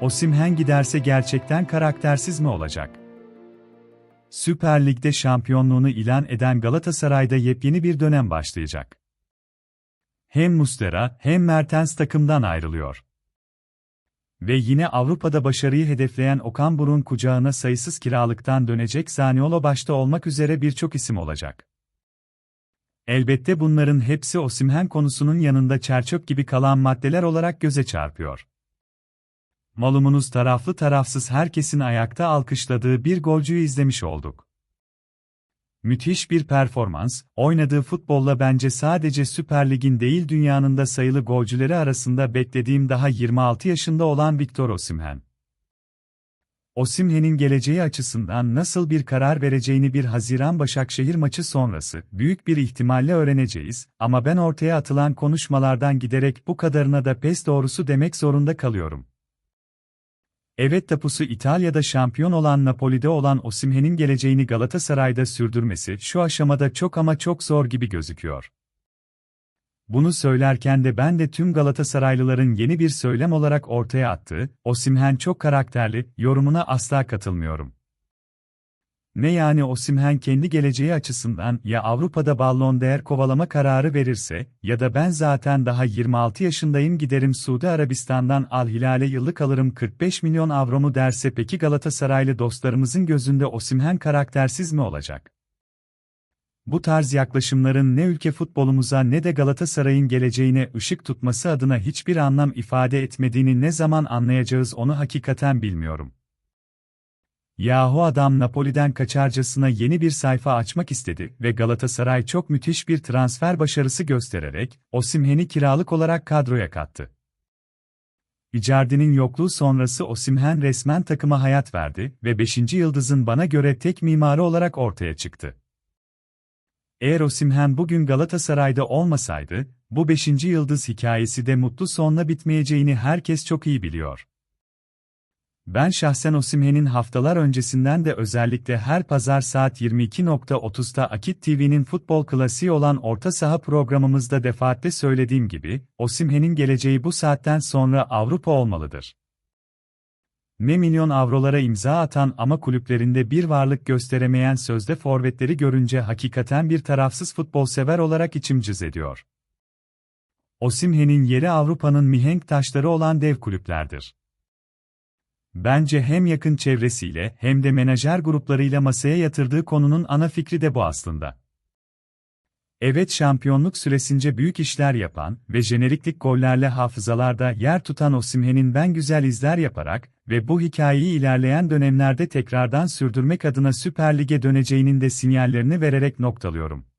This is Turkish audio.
Osimhen giderse gerçekten karaktersiz mi olacak? Süper Lig'de şampiyonluğunu ilan eden Galatasaray'da yepyeni bir dönem başlayacak. Hem Mustera hem Mertens takımdan ayrılıyor. Ve yine Avrupa'da başarıyı hedefleyen Okan Buruk'un kucağına sayısız kiralıktan dönecek Zaniolo başta olmak üzere birçok isim olacak. Elbette bunların hepsi Osimhen konusunun yanında çerçöp gibi kalan maddeler olarak göze çarpıyor. Malumunuz taraflı tarafsız herkesin ayakta alkışladığı bir golcüyü izlemiş olduk. Müthiş bir performans, oynadığı futbolla bence sadece Süper Lig'in değil dünyanın da sayılı golcüleri arasında beklediğim daha 26 yaşında olan Victor Osimhen. Osimhen'in geleceği açısından nasıl bir karar vereceğini bir Haziran Başakşehir maçı sonrası büyük bir ihtimalle öğreneceğiz ama ben ortaya atılan konuşmalardan giderek bu kadarına da pes doğrusu demek zorunda kalıyorum. Evet tapusu İtalya'da şampiyon olan Napoli'de olan Osimhen'in geleceğini Galatasaray'da sürdürmesi şu aşamada çok ama çok zor gibi gözüküyor. Bunu söylerken de ben de tüm Galatasaraylıların yeni bir söylem olarak ortaya attığı, Osimhen çok karakterli, yorumuna asla katılmıyorum. Ne yani Osimhen kendi geleceği açısından ya Avrupa'da Ballon d'Or kovalama kararı verirse ya da ben zaten daha 26 yaşındayım giderim Suudi Arabistan'dan Al Hilal'e yıllık alırım 45 milyon avromu derse peki Galatasaraylı dostlarımızın gözünde Osimhen karaktersiz mi olacak? Bu tarz yaklaşımların ne ülke futbolumuza ne de Galatasaray'ın geleceğine ışık tutması adına hiçbir anlam ifade etmediğini ne zaman anlayacağız onu hakikaten bilmiyorum. Yahu adam Napoli'den kaçarcasına yeni bir sayfa açmak istedi ve Galatasaray çok müthiş bir transfer başarısı göstererek Osimhen'i kiralık olarak kadroya kattı. Icardi'nin yokluğu sonrası Osimhen resmen takıma hayat verdi ve 5. yıldızın bana göre tek mimarı olarak ortaya çıktı. Eğer Osimhen bugün Galatasaray'da olmasaydı, bu 5. yıldız hikayesi de mutlu sonla bitmeyeceğini herkes çok iyi biliyor. Ben şahsen Osimhen'in haftalar öncesinden de özellikle her pazar saat 22.30'da Akit TV'nin futbol klasiği olan Orta Saha programımızda defaatle söylediğim gibi, Osimhen'in geleceği bu saatten sonra Avrupa olmalıdır. Ne milyon avrolara imza atan ama kulüplerinde bir varlık gösteremeyen sözde forvetleri görünce hakikaten bir tarafsız futbol sever olarak içim cız ediyor. Osimhen'in yeri Avrupa'nın mihenk taşları olan dev kulüplerdir. Bence hem yakın çevresiyle hem de menajer gruplarıyla masaya yatırdığı konunun ana fikri de bu aslında. Evet şampiyonluk süresince büyük işler yapan ve jeneriklik gollerle hafızalarda yer tutan Osimhen'in ben güzel izler yaparak ve bu hikayeyi ilerleyen dönemlerde tekrardan sürdürmek adına Süper Lig'e döneceğinin de sinyallerini vererek noktalıyorum.